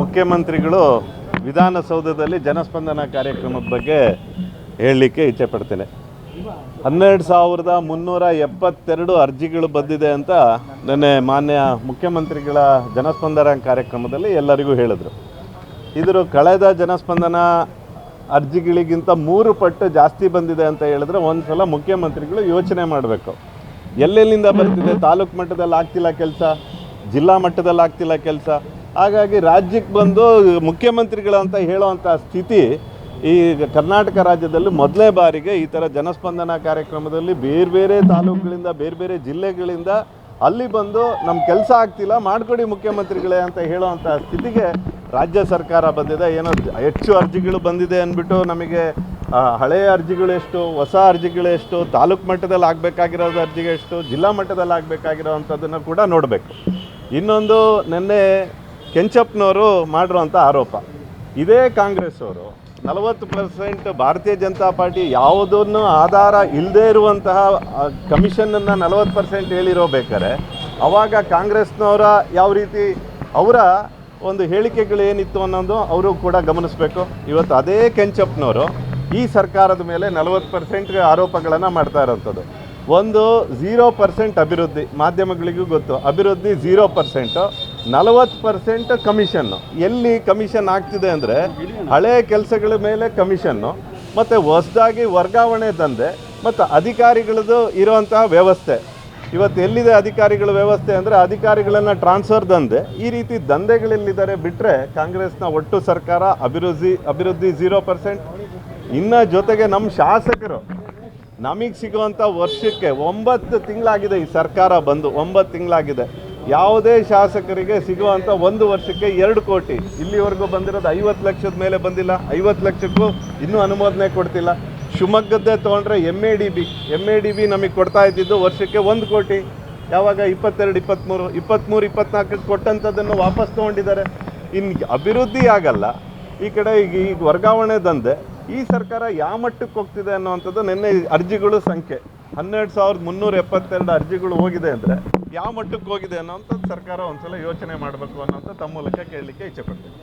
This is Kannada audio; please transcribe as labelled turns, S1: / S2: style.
S1: ಮುಖ್ಯಮಂತ್ರಿಗಳು ವಿಧಾನಸೌಧದಲ್ಲಿ ಜನಸ್ಪಂದನ ಕಾರ್ಯಕ್ರಮದ ಬಗ್ಗೆ ಹೇಳಲಿಕ್ಕೆ ಇಚ್ಛೆ ಪಡ್ತೇನೆ. ಹನ್ನೆರಡು ಸಾವಿರದ ಮುನ್ನೂರ ಎಪ್ಪತ್ತೆರಡು ಅರ್ಜಿಗಳು ಬಂದಿದೆ ಅಂತ ನೆನ್ನೆ ಮಾನ್ಯ ಮುಖ್ಯಮಂತ್ರಿಗಳ ಜನಸ್ಪಂದನ ಕಾರ್ಯಕ್ರಮದಲ್ಲಿ ಎಲ್ಲರಿಗೂ ಹೇಳಿದರು. ಇದ್ರ ಕಳೆದ ಜನಸ್ಪಂದನ ಅರ್ಜಿಗಳಿಗಿಂತ ಮೂರು ಪಟ್ಟು ಜಾಸ್ತಿ ಬಂದಿದೆ ಅಂತ ಹೇಳಿದ್ರೆ ಒಂದು ಸಲ ಮುಖ್ಯಮಂತ್ರಿಗಳು ಯೋಚನೆ ಮಾಡಬೇಕು. ಎಲ್ಲೆಲ್ಲಿಂದ ಬರ್ತಿದೆ, ತಾಲೂಕು ಮಟ್ಟದಲ್ಲಿ ಆಗ್ತಿಲ್ಲ ಕೆಲಸ? ಜಿಲ್ಲಾ ಮಟ್ಟದಲ್ಲಿ ಆಗ್ತಿಲ್ಲ ಕೆಲಸ. ಹಾಗಾಗಿ ರಾಜ್ಯಕ್ಕೆ ಬಂದು ಮುಖ್ಯಮಂತ್ರಿಗಳಂತ ಹೇಳೋವಂಥ ಸ್ಥಿತಿ ಈ ಕರ್ನಾಟಕ ರಾಜ್ಯದಲ್ಲಿ ಮೊದಲೇ ಬಾರಿಗೆ ಈ ಥರ ಜನಸ್ಪಂದನ ಕಾರ್ಯಕ್ರಮದಲ್ಲಿ ಬೇರೆ ಬೇರೆ ತಾಲೂಕುಗಳಿಂದ, ಬೇರೆ ಬೇರೆ ಜಿಲ್ಲೆಗಳಿಂದ ಅಲ್ಲಿ ಬಂದು ನಮ್ಮ ಕೆಲಸ ಆಗ್ತಿಲ್ಲ, ಮಾಡಿಕೊಡಿ ಮುಖ್ಯಮಂತ್ರಿಗಳೇ ಅಂತ ಹೇಳೋವಂಥ ಸ್ಥಿತಿಗೆ ರಾಜ್ಯ ಸರ್ಕಾರ ಬಂದಿದೆ. ಏನೋ ಹೆಚ್ಚು ಅರ್ಜಿಗಳು ಬಂದಿದೆ ಅಂದ್ಬಿಟ್ಟು ನಮಗೆ ಹಳೆಯ ಅರ್ಜಿಗಳು ಎಷ್ಟು, ಹೊಸ ಅರ್ಜಿಗಳು ಎಷ್ಟು, ತಾಲೂಕು ಮಟ್ಟದಲ್ಲಿ ಆಗಬೇಕಾಗಿರೋದು ಅರ್ಜಿಗೆ ಎಷ್ಟು, ಜಿಲ್ಲಾ ಮಟ್ಟದಲ್ಲಿ ಆಗಬೇಕಾಗಿರೋ ಅಂಥದ್ದನ್ನು ಕೂಡ ನೋಡಬೇಕು. ಇನ್ನೊಂದು ನಿನ್ನೆ ಕೆಂಚಪ್ಪನವರು ಮಾಡಿರುವಂಥ ಆರೋಪ. ಇದೇ ಕಾಂಗ್ರೆಸ್ ಅವರು ನಲವತ್ತು ಪರ್ಸೆಂಟ್ ಭಾರತೀಯ ಜನತಾ ಪಾರ್ಟಿ ಯಾವುದನ್ನು ಆಧಾರ ಇಲ್ಲದೇ ಇರುವಂತಹ ಕಮಿಷನನ್ನು ನಲವತ್ತು ಪರ್ಸೆಂಟ್ ಹೇಳಿರೋ ಬೇಕಾರೆ ಅವಾಗ ಕಾಂಗ್ರೆಸ್ನವರ ಯಾವ ರೀತಿ ಅವರ ಒಂದು ಹೇಳಿಕೆಗಳು ಏನಿತ್ತು ಅನ್ನೋದು ಅವರು ಕೂಡ ಗಮನಿಸಬೇಕು. ಇವತ್ತು ಅದೇ ಕೆಂಚಪ್ಪನವರು ಈ ಸರ್ಕಾರದ ಮೇಲೆ ನಲವತ್ತು ಪರ್ಸೆಂಟ್ ಆರೋಪಗಳನ್ನು ಮಾಡ್ತಾ ಇರೋಂಥದ್ದು. ಒಂದು ಝೀರೋ ಪರ್ಸೆಂಟ್ ಅಭಿವೃದ್ಧಿ, ಮಾಧ್ಯಮಗಳಿಗೂ ಗೊತ್ತು. ಅಭಿವೃದ್ಧಿ ಝೀರೋ ಪರ್ಸೆಂಟು ನಲವತ್ತು ಪರ್ಸೆಂಟ್ ಕಮಿಷನ್ನು ಎಲ್ಲಿ ಕಮಿಷನ್ ಆಗ್ತಿದೆ ಅಂದರೆ ಹಳೆ ಕೆಲಸಗಳ ಮೇಲೆ ಕಮಿಷನ್ನು ಮತ್ತು ಹೊಸದಾಗಿ ವರ್ಗಾವಣೆ ದಂಧೆ ಮತ್ತು ಅಧಿಕಾರಿಗಳದ್ದು ಇರುವಂತಹ ವ್ಯವಸ್ಥೆ. ಇವತ್ತು ಎಲ್ಲಿದೆ ಅಧಿಕಾರಿಗಳ ವ್ಯವಸ್ಥೆ ಅಂದರೆ ಅಧಿಕಾರಿಗಳನ್ನು ಟ್ರಾನ್ಸ್ಫರ್ ದಂಧೆ ಈ ರೀತಿ ದಂಧೆಗಳಲ್ಲಿದ್ದಾರೆ ಬಿಟ್ಟರೆ ಕಾಂಗ್ರೆಸ್ನ ಒಟ್ಟು ಸರ್ಕಾರ ಅಭಿವೃದ್ಧಿ ಅಭಿವೃದ್ಧಿ ಝೀರೋ ಪರ್ಸೆಂಟ್ ಇನ್ನು ಜೊತೆಗೆ ನಮ್ಮ ಶಾಸಕರು ನಮಗೆ ಸಿಗುವಂಥ ವರ್ಷಕ್ಕೆ ಒಂಬತ್ತು ತಿಂಗಳಾಗಿದೆ ಈ ಸರ್ಕಾರ ಬಂದು, ಒಂಬತ್ತು ತಿಂಗಳಾಗಿದೆ. ಯಾವುದೇ ಶಾಸಕರಿಗೆ ಸಿಗುವಂಥ ಒಂದು ವರ್ಷಕ್ಕೆ ಎರಡು ಕೋಟಿ. ಇಲ್ಲಿವರೆಗೂ ಬಂದಿರೋದು ಐವತ್ತು ಲಕ್ಷದ ಮೇಲೆ ಬಂದಿಲ್ಲ. ಐವತ್ತು ಲಕ್ಷಕ್ಕೂ ಇನ್ನೂ ಅನುಮೋದನೆ ಕೊಡ್ತಿಲ್ಲ. ಶಿವಮೊಗ್ಗದ್ದೇ ತೊಗೊಂಡ್ರೆ M A D B M A D B ನಮಗೆ ಕೊಡ್ತಾ ಇದ್ದಿದ್ದು ವರ್ಷಕ್ಕೆ ಒಂದು ಕೋಟಿ. ಯಾವಾಗ ಇಪ್ಪತ್ತೆರಡು, ಇಪ್ಪತ್ತ್ಮೂರು ಇಪ್ಪತ್ತ್ಮೂರು ಇಪ್ಪತ್ನಾಲ್ಕಕ್ಕೆ ಕೊಟ್ಟಂಥದ್ದನ್ನು ವಾಪಸ್ ತೊಗೊಂಡಿದ್ದಾರೆ. ಇನ್ನು ಅಭಿವೃದ್ಧಿ ಆಗಲ್ಲ. ಈ ಕಡೆ ಈಗ ಈಗ ವರ್ಗಾವಣೆ ದಂಧೆ ಈ ಸರ್ಕಾರ ಯಾವ ಮಟ್ಟಕ್ಕೆ ಹೋಗ್ತಿದೆ ಅನ್ನುವಂಥದ್ದು ನಿನ್ನೆ ಅರ್ಜಿಗಳು ಸಂಖ್ಯೆ. ಹನ್ನೆರಡು ಸಾವಿರದ ಮುನ್ನೂರ ಎಪ್ಪತ್ತೆರಡು ಅರ್ಜಿಗಳು ಹೋಗಿದೆ ಅಂದರೆ ಯಾವ ಮಟ್ಟಕ್ಕೆ ಹೋಗಿದೆ ಅನ್ನೋಂಥದ್ದು ಸರ್ಕಾರ ಒಂದ್ಸಲ ಯೋಚನೆ ಮಾಡಬೇಕು ಅನ್ನೋಂಥ ತಮ್ಮ ಮೂಲಕ ಕೇಳಲಿಕ್ಕೆ ಇಚ್ಛೆ ಪಡ್ತೀನಿ.